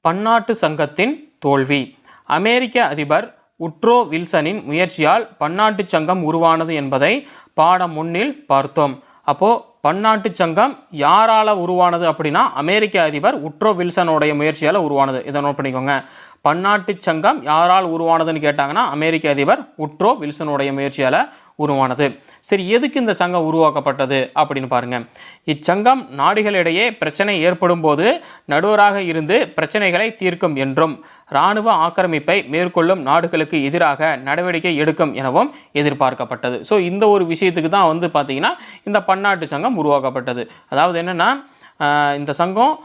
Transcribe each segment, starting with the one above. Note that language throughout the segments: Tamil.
பன்னாட்டு சங்கத்தின் தோல்வி. அமெரிக்க அதிபர் உட்ரோ வில்சனின் முயற்சியால் பன்னாட்டு சங்கம் உருவானது என்பதை பாடம் முன்னில் பார்த்தோம். அப்போது பன்னாட்டு சங்கம் யாரால் உருவானது அப்படின்னா அமெரிக்க அதிபர் உட்ரோ வில்சனுடைய முயற்சியால் உருவானது. இதை நோட் பண்ணிக்கோங்க. பன்னாட்டு சங்கம் யாரால் உருவானதுன்னு கேட்டாங்கன்னா அமெரிக்க அதிபர் உட்ரோ வில்சனுடைய முயற்சியால் உருவானது. சரி எதுக்கு இந்த சங்கம் உருவாக்கப்பட்டது அப்படின்னு பாருங்க. இச்சங்கம் நாடுகளிடையே பிரச்சனை ஏற்படும் போது நடுவராக இருந்து பிரச்சனைகளை தீர்க்கும் என்றும் இராணுவ ஆக்கிரமிப்பை மேற்கொள்ளும் நாடுகளுக்கு எதிராக நடவடிக்கை எடுக்கும் எனவும் எதிர்பார்க்கப்பட்டது. ஸோ இந்த ஒரு விஷயத்துக்கு தான் வந்து பார்த்திங்கன்னா இந்த பன்னாட்டு சங்கம் உருவாக்கப்பட்டது. அதாவது என்னென்னா இந்த சங்கம்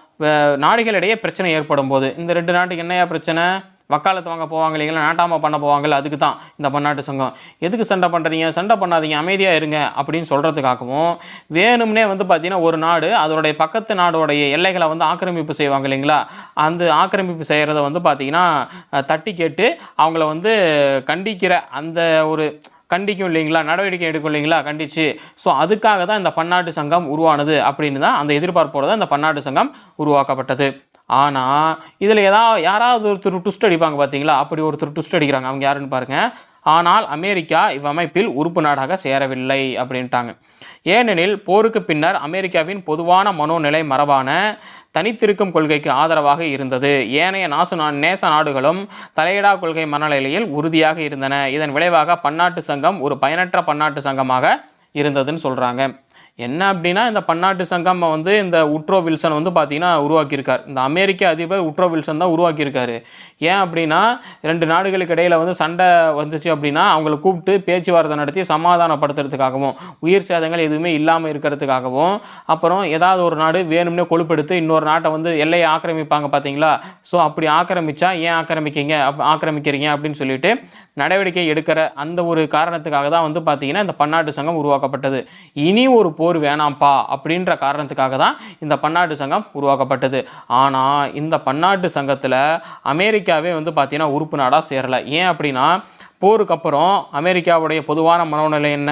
நாடுகளிடையே பிரச்சனை ஏற்படும் போது இந்த ரெண்டு நாட்டுக்கு என்னையா பிரச்சனை? வக்காலத்து வாங்க போவாங்க இல்லைங்களா? நாட்டாமல் பண்ண போவாங்கல்ல அதுக்கு தான் இந்த பன்னாட்டு சங்கம். எதுக்கு சண்டை பண்ணுறீங்க சண்டை பண்ணாதீங்க அமைதியாக இருங்க அப்படின்னு சொல்கிறதுக்காகவும் வேணும்னே வந்து பார்த்தீங்கன்னா ஒரு நாடு அதோடைய பக்கத்து நாடோடைய எல்லைகளை வந்து ஆக்கிரமிப்பு செய்வாங்க இல்லைங்களா? அந்த ஆக்கிரமிப்பு செய்கிறத வந்து பார்த்திங்கன்னா தட்டி கேட்டு அவங்கள வந்து கண்டிக்கிற அந்த ஒரு கண்டிக்கும் இல்லைங்களா? நடவடிக்கை எடுக்கும் இல்லைங்களா? கண்டிச்சு. ஸோ அதுக்காக தான் இந்த பன்னாட்டு சங்கம் உருவானது அப்படின்னு தான் அந்த எதிர்பார்ப்போடு தான் இந்த பன்னாட்டு சங்கம் உருவாக்கப்பட்டது. ஆனால் இதில் ஏதாவது யாராவது ஒருத்தர் ட்விஸ்ட் அடிப்பாங்க பார்த்தீங்களா அப்படி ஒருத்தர் ட்விஸ்ட் அடிக்கிறாங்க. அவங்க யாருன்னு பாருங்கள் ஆனால் அமெரிக்கா இவ்வமைப்பில் உறுப்பு நாடாக சேரவில்லை அப்படின்ட்டாங்க. ஏனெனில் போருக்கு பின்னர் அமெரிக்காவின் பொதுவான மனோநிலை மரபான தனித்திருக்கும் கொள்கைக்கு ஆதரவாக இருந்தது. ஏனைய நாசு நா நேச நாடுகளும் தலையிடா கொள்கை மனநிலையில் உறுதியாக இருந்தன. இதன் விளைவாக பன்னாட்டு சங்கம் ஒரு பயனற்ற பன்னாட்டு சங்கமாக இருந்ததுன்னு சொல்கிறாங்க என்ன அப்படின்னா இந்த பன்னாட்டு சங்கம் வந்து இந்த உட்ரோ வில்சன் வந்து பார்த்தீங்கன்னா உருவாக்கியிருக்கார். இந்த அமெரிக்க அதிபர் உட்ரோ வில்சன் தான் உருவாக்கியிருக்காரு. ஏன் அப்படின்னா ரெண்டு நாடுகளுக்கு இடையில் வந்து சண்டை வந்துச்சு அப்படின்னா அவங்கள கூப்பிட்டு பேச்சுவார்த்தை நடத்தி சமாதானப்படுத்துறதுக்காகவும் உயிர் சேதங்கள் எதுவுமே இல்லாமல் இருக்கிறதுக்காகவும் அப்புறம் ஏதாவது ஒரு நாடு வேணும்னே கொழுப்பெடுத்து இன்னொரு நாட்டை வந்து எல்லையை ஆக்கிரமிப்பாங்க பார்த்தீங்களா ஸோ அப்படி ஆக்கிரமிச்சா ஏன் ஆக்கிரமிக்கீங்க? அப் ஆக்கிரமிக்கிறீங்க அப்படின்னு சொல்லிட்டு நடவடிக்கை எடுக்கிற அந்த ஒரு காரணத்துக்காக தான் வந்து பார்த்தீங்கன்னா இந்த பன்னாட்டு சங்கம் உருவாக்கப்பட்டது. இனி ஒரு ஒரு போர் வேணாம்ப்பா அப்படின்ற காரணத்துக்காக தான் இந்த பன்னாட்டு சங்கம் உருவாக்கப்பட்டது. ஆனால் இந்த பன்னாட்டு சங்கத்தில் அமெரிக்காவே வந்து பார்த்திங்கன்னா உறுப்பு நாடாக சேரலை. ஏன் அப்படின்னா போருக்கு அப்புறம் அமெரிக்காவுடைய பொதுவான மனோநிலை என்ன?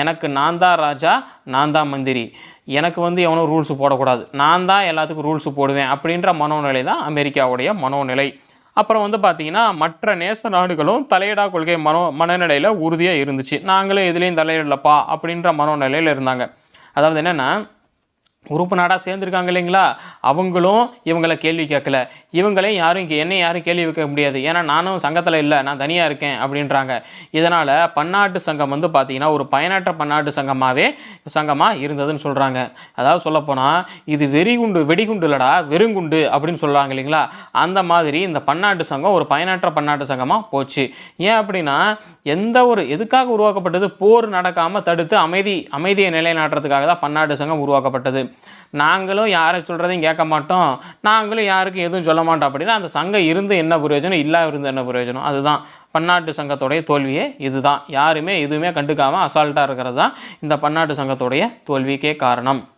எனக்கு நான் தான் ராஜா நான் தான் மந்திரி. எனக்கு வந்து எவனும் ரூல்ஸ் போடக்கூடாது. நான் தான் எல்லாத்துக்கும் ரூல்ஸ் போடுவேன் அப்படின்ற மனோநிலை தான் அமெரிக்காவுடைய மனோநிலை. அப்புறம் வந்து பார்த்திங்கன்னா மற்ற நேச நாடுகளும் தலையிடா கொள்கை மனோ மனநிலையில் உறுதியாக இருந்துச்சு. நாங்களும் எதுலேயும் தலையிடலப்பா அப்படின்ற மனோநிலையில் இருந்தாங்க. அதாவது என்னென்னா உறுப்பு நாடாக சேர்ந்துருக்காங்க இல்லைங்களா? அவங்களும் இவங்களை கேள்வி கேட்கல. இவங்களையும் யாரும் இங்கே என்னை யாரும் கேள்வி வைக்க முடியாது. ஏன்னா நானும் சங்கத்தில் இல்லை. நான் தனியாக இருக்கேன் அப்படின்றாங்க. இதனால் பன்னாட்டு சங்கம் வந்து பார்த்திங்கன்னா ஒரு பயனற்ற பன்னாட்டு சங்கமாகவே சங்கமாக இருந்ததுன்னு சொல்கிறாங்க அதாவது சொல்லப்போனால் இது வெறிகுண்டு வெடிகுண்டு இல்லடா வெறுங்குண்டு அப்படின்னு சொல்கிறாங்க இல்லைங்களா? அந்த மாதிரி இந்த பன்னாட்டு சங்கம் ஒரு பயனற்ற பன்னாட்டு சங்கமாக போச்சு. ஏன் அப்படின்னா எந்த ஒரு எதுக்காக உருவாக்கப்பட்டது? போர் நடக்காமல் தடுத்து அமைதி அமைதியை நிலைநாட்டுறதுக்காக தான் பன்னாட்டு சங்கம் உருவாக்கப்பட்டது. நாங்களும் யாரை சொல்கிறதையும் கேட்க மாட்டோம். நாங்களும் யாருக்கும் எதுவும் சொல்ல மாட்டோம் அப்படின்னா அந்த சங்கம் இருந்து என்ன பிரயோஜனம் இல்லாம இருந்து என்ன பிரயோஜனம்? அதுதான். பன்னாட்டு சங்கத்துடைய தோல்வியே இதுதான். யாருமே எதுவுமே கண்டுக்காமல் அசால்ட்டாக இருக்கிறது தான் இந்த பன்னாட்டு சங்கத்துடைய தோல்விக்கே காரணம்.